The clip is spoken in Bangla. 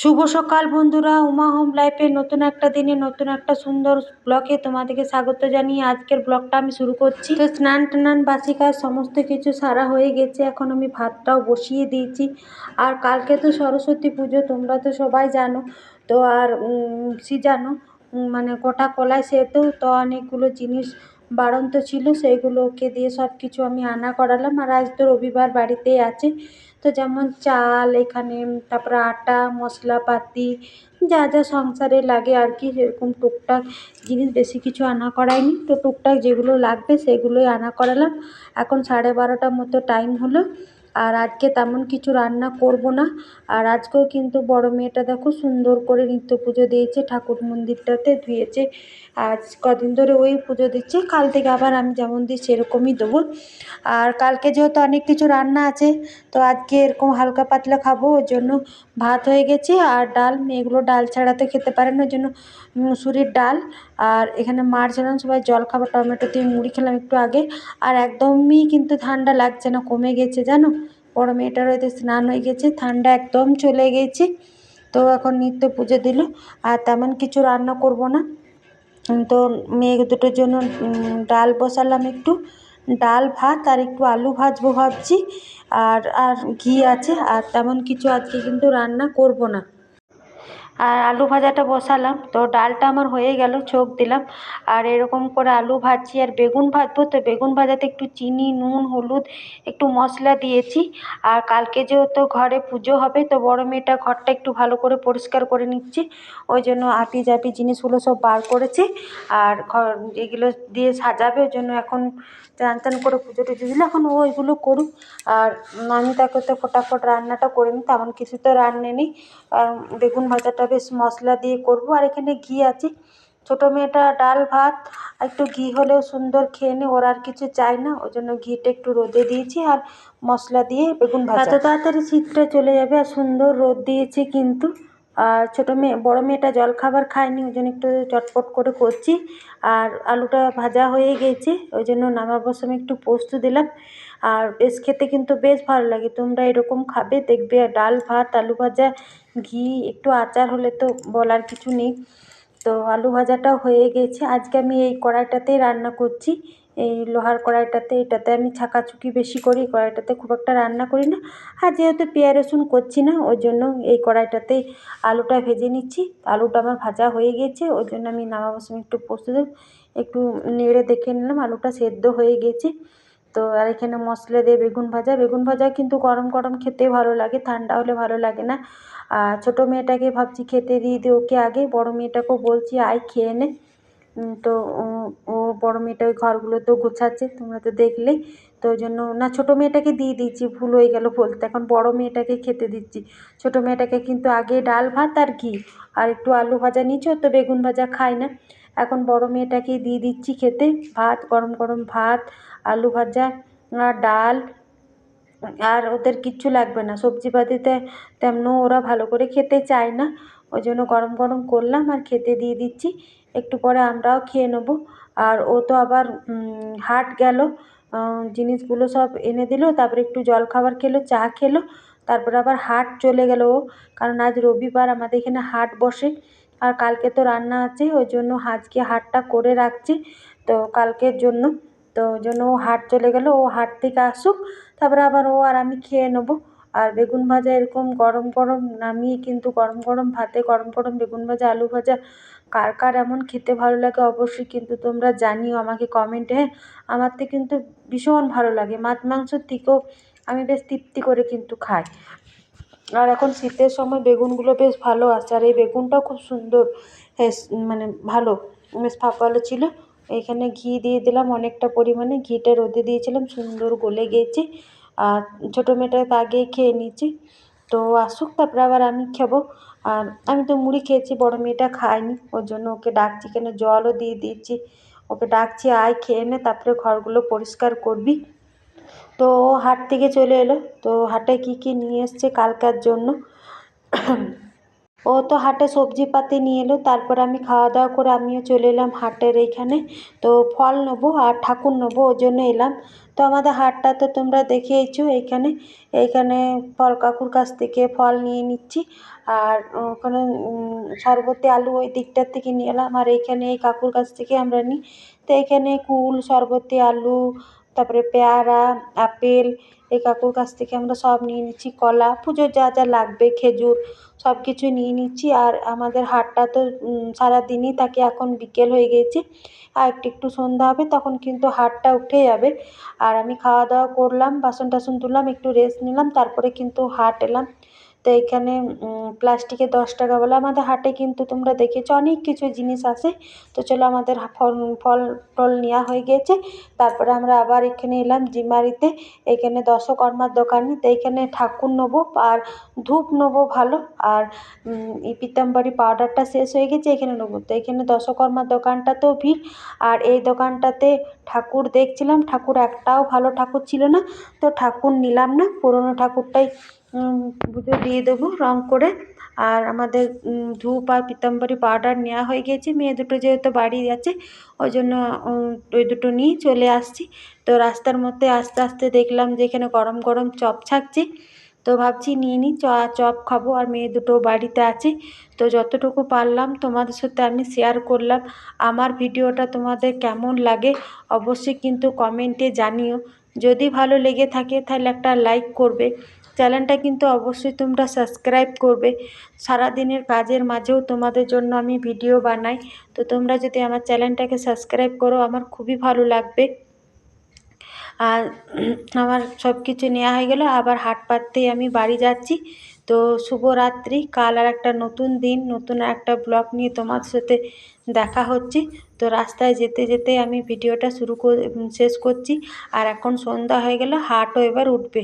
শুভ সকাল বন্ধুরা, উমা হোম লাইফের নতুন একটা দিনে, নতুন একটা সুন্দর ব্লগে তোমাদেরকে স্বাগত জানিয়ে আজকের ব্লগটা আমি শুরু করছি। তো স্নান টান, বাসি কাজ সমস্ত কিছু সারা হয়ে গেছে, এখন আমি ভাতটাও বসিয়ে দিয়েছি। আর কালকে তো সরস্বতী পুজো, তোমরা তো সবাই জানো। তো আর সি জানো মানে গোটা কলাই সেহেতু তো অনেকগুলো জিনিস বাড়ন্ত ছিল সেইগুলোকে দিয়ে সব কিছু আমি আনা করালাম। আর আজ তো রবিবার বাড়িতেই আছে। তো যেমন চাল এখানে, তারপরে আটা, মশলাপাতি, যা যা সংসারে লাগে আর কি, সেরকম টুকটাক জিনিস, বেশি কিছু আনা করায়নি তো টুকটাক যেগুলো লাগবে, সেগুলোই আনা করালাম। এখন সাড়ে বারোটার মতো টাইম হলো। আর আজকে তেমন কিছু রান্না করব না। আর আজকেও কিন্তু বড় মেয়েটা দেখো সুন্দর করে নিত্য পুজো দিয়েছে, ঠাকুর মন্দিরটাতে ধুয়েছে। আজ কদিন ধরে ওই পুজো দিচ্ছে, কাল থেকে আবার আমি যেমন দিই সেরকমই দেবো। আর কালকে যেহেতু অনেক কিছু রান্না আছে, তো আজকে এরকম হালকা পাতলা খাব, ওর জন্য ভাত হয়ে গেছে। আর ডাল, মেয়েগুলো ডাল ছাড়া তো খেতে পারে না, ওই জন্য মুসুরির ডাল। আর এখানে মার জন্য সবাই জল খাবার, টমেটো দিয়ে মুড়ি খেলাম একটু আগে। আর একদমই কিন্তু ঠান্ডা লাগছে না, কমে গেছে, জানো? বড় মেয়েটার হয়তো স্নান হয়ে গেছে, ঠান্ডা একদম চলে গেছে। তো এখন নিত্য পুজো দিল, আর তেমন কিছু রান্না করব না। তো মেয়ে দুটোর জন্য ডাল বসালাম একটু। ডাল, ভাত আর একটু আলু ভাজবো ভাবছি। আর আর ঘি আছে, আর তেমন কিছু আজকে কিন্তু রান্না করব না। আর আলু ভাজাটা বসালাম। তো ডালটা আমার হয়ে গেল ছোক দিলাম। আর এরকম করে আলু ভাজছি আর বেগুন ভাজবো। তো বেগুন ভাজাতে একটু চিনি, নুন, হলুদ, একটু মশলা দিয়েছি। আর কালকে যেহেতু ঘরে পুজো হবে, তো বড় মেয়েটা ঘরটা একটু ভালো করে পরিষ্কার করে নিচ্ছি। ওই জন্য আপি জাপি জিনিসগুলো সব বার করেছি। আর ঘর এগুলো দিয়ে সাজাবে, ওই জন্য এখন চান টান করে পুজো টুজো দিলে এখন ও ওইগুলো করুক। আর আমি তাকে তো ফটাফট রান্নাটা করে নিই, তেমন কিছু তো রান্না নেই। বেগুন ভাজাটা বেশ মশলা দিয়ে করব। আর এখানে ঘি আছে। ছোটো মেয়েটা ডাল ভাত একটু ঘি হলেও সুন্দর খেয়ে নে, ওর আর কিছু চাই না। ওই জন্য ঘিটা একটু রোদে দিয়েছি, আর মশলা দিয়ে বেগুন ভাজা। তাড়াতাড়ি শীতটা চলে যাবে, আর সুন্দর রোদ দিয়েছে কিন্তু। আর ছোটো মেয়ে, বড়ো মেয়েটা জলখাবার খায়নি, ওই জন্য একটু চটপট করে করছি। আর আলুটা ভাজা হয়ে গেছে, ওই জন্য নামাবার সময় একটু পোস্ত দিলাম। আর বেশ খেতে কিন্তু বেশ ভালো লাগে, তোমরা এরকম খাবে, দেখবে ডাল, ভাত, আলু ভাজা, ঘি, একটু আচার হলে তো বলার কিছু নেই। তো আলু ভাজাটাও হয়ে গেছে, আজকে আমি এই কড়াইটাতেই রান্না করছি। এই লোহার কড়াইটাতে, এটাতে আমি ছাকাছুকি বেশি করি কড়াইটাতে খুব একটা রান্না করি না। আর যেহেতু পেঁয়াজ, রসুন করছি না, ওই জন্য এই কড়াইটাতেই আলুটা ভেজে নিচ্ছি। আলুটা আমার ভাজা হয়ে গেছে ওই জন্য আমি নামাবার সময় একটু পোস্ত একটু নেড়ে দেখে নিলাম, আলুটা সেদ্ধ হয়ে গেছে তো আর এখানে মশলা দিয়ে বেগুন ভাজা বেগুন ভাজা কিন্তু গরম গরম খেতে ভালো লাগে, ঠান্ডা হলে ভালো লাগে না। আর ছোটো মেয়েটাকে ভাবছি খেতে দিয়ে দিই, ওকে আগে, বড় মেয়েটাকেও বলছি, আয় খেয়ে নে। তো, ও বড় মেয়েটা ওই ঘরগুলোতেও গোছাচ্ছে, তোমরা তো দেখলেই তো ওই জন্য, না, ছোটো মেয়েটাকে দিয়ে দিচ্ছি ভুল হয়ে গেল বলতে। এখন বড় মেয়েটাকে খেতে দিচ্ছি। ছোটো মেয়েটাকে কিন্তু আগে ডাল ভাত আর ঘি, আর একটু আলু ভাজা ও তো বেগুন ভাজা খায় না। এখন বড় মেয়েটাকে দিয়ে দিচ্ছি খেতে, ভাত, গরম গরম ভাত, আলু ভাজা, আর ডাল, আর ওদের কিচ্ছু লাগবে না। সবজিপাতিতে তেমন ওরা ভালো করে খেতে চায় না। ওই জন্য গরম গরম করলাম আর খেতে দিয়ে দিচ্ছি। একটু পরে আমরাও খেয়ে নেব। আর ও তো আবার হাট গেল জিনিসগুলো সব এনে দিল, তারপরে একটু জলখাবার খেলো, চা খেলো, তারপরে আবার হাট চলে গেল ও। কারণ আজ রবিবার আমাদের এখানে হাট বসে, আর কালকে তো রান্না আছে, ওই জন্য আজকে হাটটা করে রাখছি, তো কালকের জন্য। তো ওই জন্য ও হাট চলে গেল, ও হাট থেকে আসুক, তারপরে আবার ও আর আমি খেয়ে নেব। আর বেগুন ভাজা এরকম গরম গরম, নামিয়ে কিন্তু গরম গরম ভাতে গরম গরম বেগুন ভাজা, আলু ভাজা কার কার এমন খেতে ভালো লাগে অবশ্যই কিন্তু তোমরা জানিও আমাকে কমেন্টে হ্যাঁ আমার তো কিন্তু ভীষণ ভালো লাগে, মাছ মাংসর থেকেও আমি বেশ তৃপ্তি করে কিন্তু খাই। আর এখন শীতের সময় বেগুনগুলো বেশ ভালো আসছে আর এই বেগুনটাও খুব সুন্দর মানে ভালো, বেশ ফাঁপালো ছিল। এখানে ঘি দিয়ে দিলাম, অনেকটা পরিমাণে ঘিটা রোদে দিয়েছিলাম, সুন্দর গলে গেছে। আর ছোটো মেয়েটা তো আগেই খেয়ে নিয়েছি। তো আসুক, তারপরে আবার আমি খাব। আর আমি তো মুড়ি খেয়েছি, বড় মেয়েটা খায়নি, ওর জন্য ওকে ডাকছি, কেন জলও দিয়ে দিচ্ছি। ওকে ডাকছি, আয় খেয়ে নে, তারপরে ঘরগুলো পরিষ্কার করবি। তো হাট থেকে চলে এলো, তো হাটে কী কী নিয়ে এসছে কালকার জন্য? ও তো হাটে সবজিপাতি নিয়ে এলো, তারপর আমি খাওয়া দাওয়া করে আমিও চলে এলাম হাটের এইখানে। তো ফল নেব আর ঠাকুর নেব ওই জন্য এলাম। তো আমাদের হাটটা তো তোমরা দেখেইছো এইখানে। এইখানে ফল কাকুর কাছ থেকে ফল নিয়ে নিচ্ছি। আর ওখানে সরবতি আলু ওই দিকটার থেকে নিয়ে এলাম। আর এইখানে এই কাকুর কাছ থেকে আমরা নিই। তো এইখানে কুল সরবতি আলু, তারপরে পেয়ারা, আপেল এই কাকুর কাছ থেকে আমরা সব নিয়ে নিচ্ছি, কলা, পুজোর যা যা লাগবে, খেজুর, সব কিছু নিয়ে নিচ্ছি। আর আমাদের হাটটা তো সারাদিনই থাকে, এখন বিকেল হয়ে গিয়েছে আর একটু একটু সন্ধ্যা হবে, তখন কিন্তু হাটটা উঠে যাবে। আর আমি খাওয়া দাওয়া করলাম, বাসন টাসন ধুলাম একটু রেস্ট নিলাম, তারপরে কিন্তু হাট এলাম। তো এইখানে প্লাস্টিকের দশ টাকা বলে। আমাদের হাটে কিন্তু তোমরা দেখেছ অনেক কিছু জিনিস আসে তো চলো আমাদের ফল ফল, টল নেওয়া হয়ে গিয়েছে। তারপরে আমরা আবার এখানে এলাম জিমারিতে। এখানে দশকর্মার দোকানে। তো এখানে ঠাকুর নেব আর ধূপ নেব ভালো। আর এই পিতাম্বরী পাউডারটা শেষ হয়ে গেছে, এখানে নেব। তো এখানে দশকর্মার দোকানটাতেও ভিড়। আর এই দোকানটাতে ঠাকুর দেখছিলাম। ঠাকুর একটাও ভালো ঠাকুর ছিল না। তো ঠাকুর নিলাম না। পুরোনো ঠাকুরটাই পুজো দিয়ে দেবো, রং করে। আর আমাদের ধূপ আর পিতাম্বরী পাউডার নেওয়া হয়ে গিয়েছে। মেয়ে দুটো যেহেতু বাড়ি আছে ওই জন্য ওই দুটো নিয়েই চলে আসছি। তো রাস্তার মধ্যে আস্তে আস্তে দেখলাম যে এখানে গরম গরম চপ ছাকছে। তো ভাবছি নিয়ে নিই চপ খাব। আর মেয়ে দুটো বাড়িতে আছে। তো যতটুকু পারলাম তোমাদের সাথে আমি শেয়ার করলাম। আমার ভিডিওটা তোমাদের কেমন লাগে অবশ্যই কিন্তু কমেন্টে জানিও। যদি ভালো লেগে থাকে তাহলে একটা লাইক করবে। চ্যানেলটা কিন্তু অবশ্যই তোমরা সাবস্ক্রাইব করবে। সারাদিনের কাজের মাঝেও তোমাদের জন্য আমি ভিডিও বানাই। তো তোমরা যদি আমার চ্যানেলটাকে সাবস্ক্রাইব করো, আমার খুবই ভালো লাগবে। আর আমার সব কিছু নেওয়া হয়ে গেলো, আবার হাট পাততেই আমি বাড়ি যাচ্ছি। তো শুভরাত্রি, কাল আর একটা নতুন দিন, নতুন একটা ব্লগ নিয়ে তোমার সাথে দেখা হচ্ছে। তো রাস্তায় যেতে যেতে আমি ভিডিওটা শুরু শেষ করছি। আর এখন সন্ধ্যা হয়ে গেল, হাটও এবার উঠবে।